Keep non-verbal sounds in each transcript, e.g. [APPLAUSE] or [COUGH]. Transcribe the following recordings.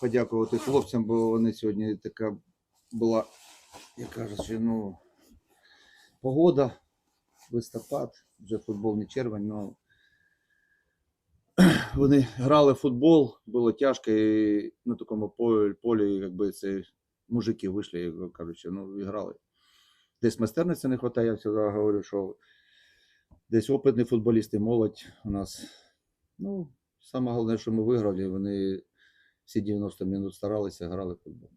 подякувати хлопцям, бо вони сьогодні така була, як кажучи, ну, погода, листопад, вже футбол не червень, ну [CLEARS THROAT] вони грали в футбол, було тяжко, і на такому полі, полі якби це мужики вийшли, як кажучи, ну, і грали. Десь майстерності не вистачає, я завжди говорю, що десь опитні футболісти, молодь у нас. Ну, саме головне, що ми виграли, вони всі 90 минут старалися, грали футбол.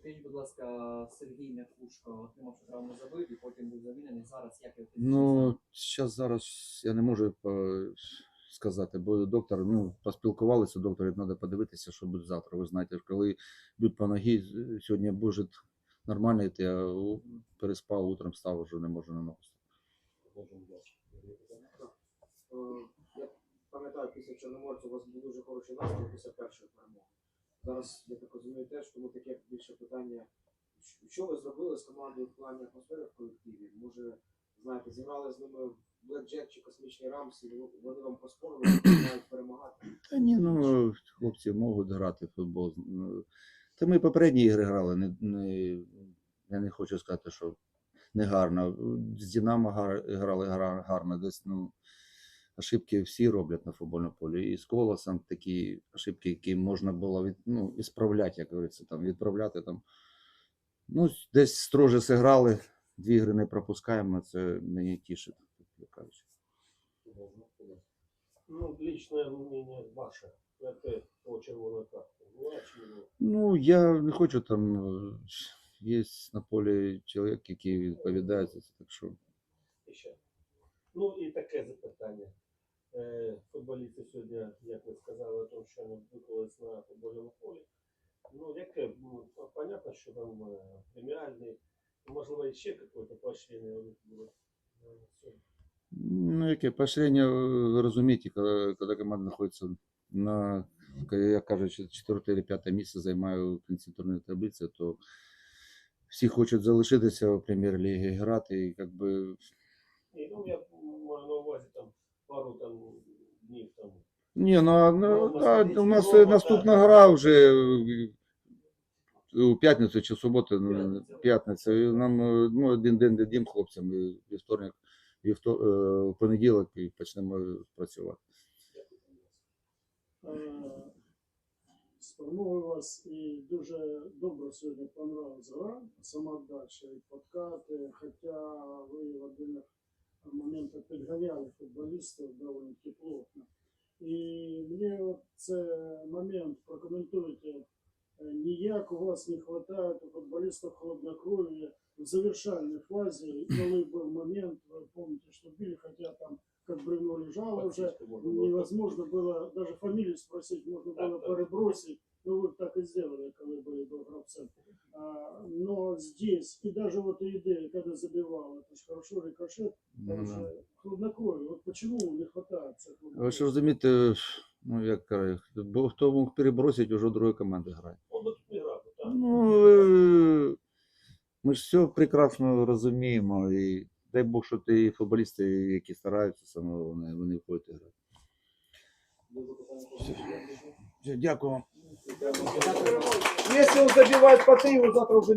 Скажіть, будь ласка, Сергій Мякушко отримав травму забив і потім був замінений. Зараз як його Ну, зараз зараз я не можу е, сказати, бо доктор, ну, поспілкувалися, доктор, треба подивитися, що буде завтра. Ви знаєте, коли б'ють по ногі, сьогодні буде нормально йти, а переспав, утром став, вже не можу на ногу. стати. Продовжуємо далі. Є питання? Е, Я після Чорноморця у вас був дуже хороший настрій після першої перемоги. Зараз, я так розумію, теж, тому таке більше питання. Що ви зробили з командою в плані атмосфери в колективі? Може, знаєте, зіграли з ними Блекджек чи космічний Рамс, і вони- вам поспорили, мають перемагати? Та ні, ну хлопці можуть грати в футбол. Та ми попередні ігри грали. Не, не, я не хочу сказати, що не гарно. З Динамо гар- грали гарно. Десь ну, ошибки всі роблять на футбольному полі. І з колосом такі ошибки, які можна було від, ну, ісправляти, як говориться, там, відправляти. Там. Ну, десь строже зіграли, дві ігри не пропускаємо, це мені тішить, як ласка. Ну, личное мнение ваше. Это по червоной карте. Ну, я не хочу там. е, Є на полі чоловік, який відповідає за це, так що. І ще. Ну і таке запитання. Е, Футболісти сьогодні, як ви сказали, о тому, що вони виклались на футбольному полі. Ну, яке, ну, понятно, що там е, преміальний, можливо, ще якесь поощрення у них було. Ну, яке поощрення, ви розумієте, коли, коли команда знаходиться на, як кажуть, четверте чи п'яте місце займає у кінці турнірної таблиці, то всі хочуть залишитися в прем'єр-лігі грати, і якби І, ну, я маю на увазі там пару там днів там. Ні, ну, ну Ну, та, у нас Рома, наступна гра вже е, у п'ятницю чи суботу, ну, П'ятниця. п'ятниця. І нам е, ну, один день дадім хлопцям, і вівторник, вівто, е, в понеділок і почнемо працювати. Е, вас і дуже добре сьогодні понравилась гра, сама дальше і подкати, хоча ви в один момент підгоряли футболістів доволі плотно. І мені от це момент прокоментуйте, е, ніяк у вас не вистачає у футболістів холоднокрові в завершальной фазе, коли був момент, ви пам'ятаєте, що били, хоча там как бревно лежало вже, Фактично, можна було невозможно было даже фамилию спросить, можно Так, было так. перебросить. Ну, вы так и сделали, когда были до гравцем. А, но здесь, и даже вот и идея, когда забивал, это же хорошо рикошет, Ну, там да. же хладнокровие. Вот почему не хватает цих Ви ж хладнокровия? розумієте, ну як кажуть, бо хто мог перебросити, вже друга команда грає. Ну, тут не грати, так. Ну, е, ми ж все прекрасно розуміємо. І дай Бог, що ті футболісти, які стараються, саме вони, вони входять грати. Дякую. вам. Якщо забивають забиває по три, завтра вже